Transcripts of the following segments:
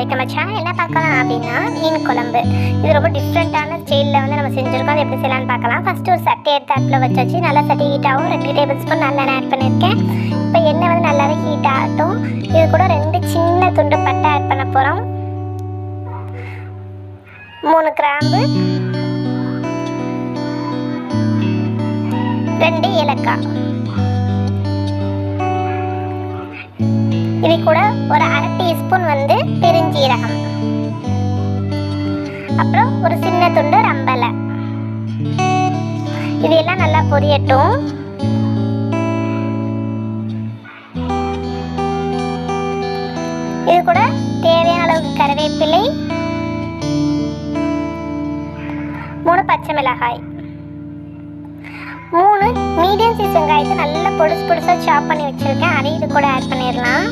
வணக்கம் நம்ம என்ன பார்க்கலாம் அப்படின்னா மீன் குழம்பு. இது ரொம்ப டிஃப்ரெண்ட்டான ஸ்டைலில் வந்து நம்ம செஞ்சுருக்கோம். அது எப்படி செய்யலாம்னு பார்க்கலாம். ஃபஸ்ட்டு ஒரு சட்டை எடுத்து அடுப்பில் வச்சு வச்சு நல்லா சட்டி ஹீட் ஆகும் ரெண்டு டேபிள் ஸ்பூன் நல்லெண்ணெய் ஆட் பண்ணியிருக்கேன். இப்போ எண்ணெய் வந்து நல்லாவே ஹீட் ஆகட்டும். இது கூட ரெண்டு சின்ன துண்டு பட்டை ஆட் பண்ண போகிறோம் மூணு கிராம்பு. ரெண்டு ஏலக்காய். இது கூட ஒரு அரை டீஸ்பூன் வந்து சீரகம். அப்புறம் ஒரு சின்ன துண்டு ரம்பலை. இது எல்லாம் நல்லா பொரியட்டும். இது கூட தேவையான அளவுக்கு கருவேப்பிலை மூணு பச்சை மிளகாய் மூணு மீடியம் சைஸ் வெங்காயத்தை நல்லா பொடுசு பொடுசாக சாப் பண்ணி வச்சுருக்கேன். அதையும் இது கூட ஆட் பண்ணிடலாம்.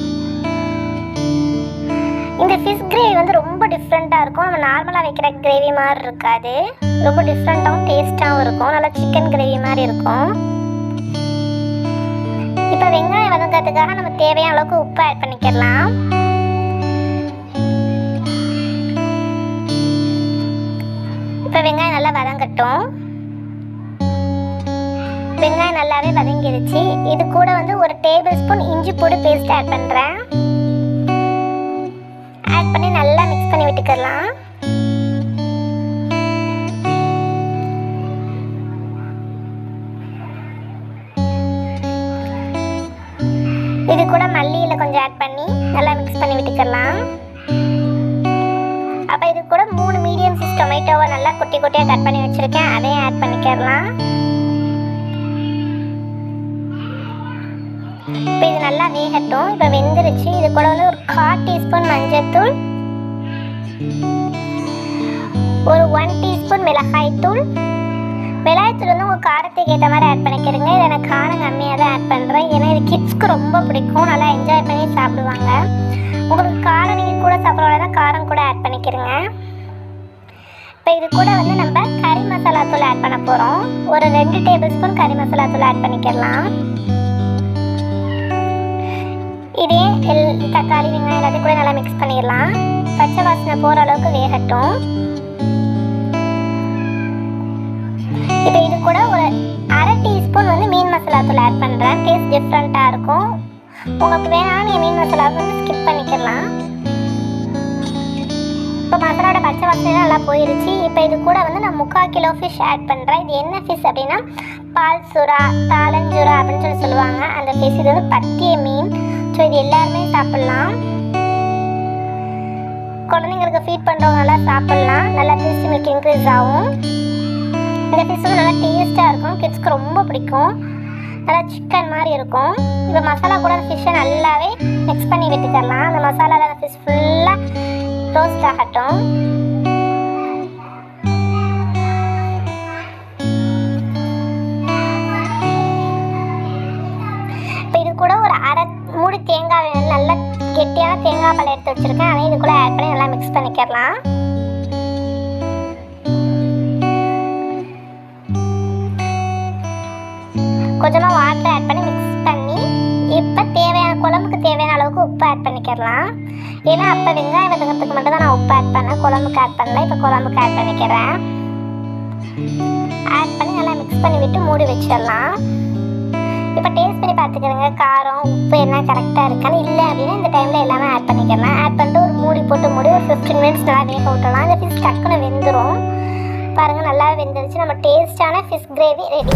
இந்த ஃபிஷ் கிரேவி வந்து ரொம்ப டிஃப்ரெண்ட்டாக இருக்கும். நம்ம நார்மலாக வைக்கிற கிரேவி மாதிரி இருக்காது. ரொம்ப டிஃப்ரெண்ட்டாகவும் டேஸ்ட்டாகவும் இருக்கும். நல்லா சிக்கன் கிரேவி மாதிரி இருக்கும். இப்போ வெங்காயம் வதங்கிறதுக்காக நம்ம தேவையான அளவுக்கு உப்பு ஆட் பண்ணிக்கலாம். இப்போ வெங்காயம் நல்லா வதங்கட்டும். வெங்காயம் நல்லாவே வதங்கிடுச்சு. இது கூட வந்து ஒரு டேபிள் ஸ்பூன் இஞ்சி பூடு பேஸ்ட் ஆட் பண்ணுறேன் மிக்ஸ் இது கூட மல்லியில் கொஞ்சம் ஆட் பண்ணி நல்லா மிக்ஸ் பண்ணி விட்டுக்கலாம். அப்போ இது கூட மூணு மீடியம் சைஸ் டொமேட்டோவை நல்லா குட்டி குட்டியாக கட் பண்ணி வச்சுருக்கேன். அதையும் ஆட் பண்ணிக்கலாம். இப்போ இது நல்லா வேகட்டும். இப்போ வெந்துருச்சு. இது கூட வந்து ஒரு கால் டீஸ்பூன் மஞ்சள் தூள் ஒரு ஒன் டீஸ்பூன் மிளகாய் தூள். மிளகாய்த்தூள் வந்து உங்கள் காரத்துக்கு ஏற்ற மாதிரி ஆட் பண்ணிக்கிறீங்க. இதை நான் காரம் கம்மியாக தான் ஆட் பண்ணுறேன் ஏன்னா இது கிட்ஸ்க்கு ரொம்ப பிடிக்கும். நல்லா என்ஜாய் பண்ணி சாப்பிடுவாங்க. உங்களுக்கு காரம் நீங்கள் கூட சாப்பிட்றவங்க தான் காரம் கூட ஆட் பண்ணிக்கிறீங்க. இப்போ இது கூட வந்து நம்ம கறி மசாலா தூள் ஆட் பண்ண போகிறோம் ஒரு ரெண்டு டேபிள் ஸ்பூன் கறி மசாலா தூள் ஆட் பண்ணிக்கலாம். இதே எல் தக்காளி வெங்காயம் எல்லாத்தையும் கூட நல்லா மிக்ஸ் பண்ணிடலாம். பச்சை வாசனை போகிற அளவுக்கு வேகட்டும். இப்போ இது கூட ஒரு அரை டீஸ்பூன் வந்து மீன் மசாலா தூள் ஆட் பண்ணுறேன் டேஸ்ட் டிஃப்ரெண்ட்டாக இருக்கும். உங்களுக்கு வேணாலும் நீங்கள் மீன் மசாலா வந்து ஸ்கிப் பண்ணிக்கலாம். இப்போ மசாலோட பச்சை வாசனை நல்லா போயிருச்சு. இப்போ இது கூட வந்து நான் முக்கால் கிலோ ஃபிஷ் ஆட் பண்ணுறேன் இது என்ன ஃபிஷ் அப்படின்னா பால் சுறா தாளஞ்சுறா அப்படின்னு சொல்லி சொல்லுவாங்க. அந்த ஃபிஷ் இது வந்து பத்திய மீன். ஸோ இது எல்லாருமே சாப்பிட்லாம். குழந்தைங்களுக்கு ஃபீட் பண்ணுறவங்க நல்லா சாப்பிட்லாம். நல்லா ஃபிஷ் மில்க் இன்க்ரீஸ் ஆகும். இந்த ஃபிஷ் வந்து நல்லா டேஸ்ட்டாக இருக்கும். கிட்ஸ்க்கு ரொம்ப பிடிக்கும். நல்லா சிக்கன் மாதிரி இருக்கும். இப்போ மசாலா கூட அந்த ஃபிஷ்ஷை நல்லாவே மிக்ஸ் பண்ணி விட்டுக்கலாம் அந்த மசாலாவில் அந்த ஃபிஷ் ஃபுல்லாக ரோஸ்ட் ஆகட்டும். கூட ஒரு அரை மூடி தேங்காய் வேணும். நல்லா கெட்டியான தேங்காய் பழம் எடுத்து வச்சுருக்கேன். அதையும் இது கூட ஆட் பண்ணி நல்லா மிக்ஸ் பண்ணிக்கலாம். கொஞ்சமாக வாட்டர் ஆட் பண்ணி மிக்ஸ் பண்ணி இப்போ தேவையான குழம்புக்கு தேவையான அளவுக்கு உப்பு ஆட் பண்ணிக்கிறலாம் ஏன்னா அப்போ வெங்காயம் வதங்கிறதுக்கு மட்டும் தான் நான் உப்பு ஆட் பண்ணேன் குழம்புக்கு ஆட் பண்ணல. இப்போ குழம்புக்கு ஆட் பண்ணிக்கிறேன். ஆட் பண்ணி நல்லா மிக்ஸ் பண்ணி விட்டு மூடி வச்சிடலாம். இப்போ பார்த்துக்கிறோங்க காரம் உப்பு என்ன கரெக்டாக இருக்கான்னு இல்லை அப்படின்னா இந்த டைமில் எல்லாமே ஆட் பண்ணிக்கலாம். ஆட் பண்ணிட்டு ஒரு மூடி போட்டு மூடி ஒரு ஃபிஃப்டீன் மினிட்ஸ் நல்லா வேக விட்டலாம் அந்த ஃபிஷ் டக்குன்னு வெந்துடும் பாருங்கள் நல்லா வெந்துருச்சு. நம்ம டேஸ்டான ஃபிஷ் கிரேவி ரெடி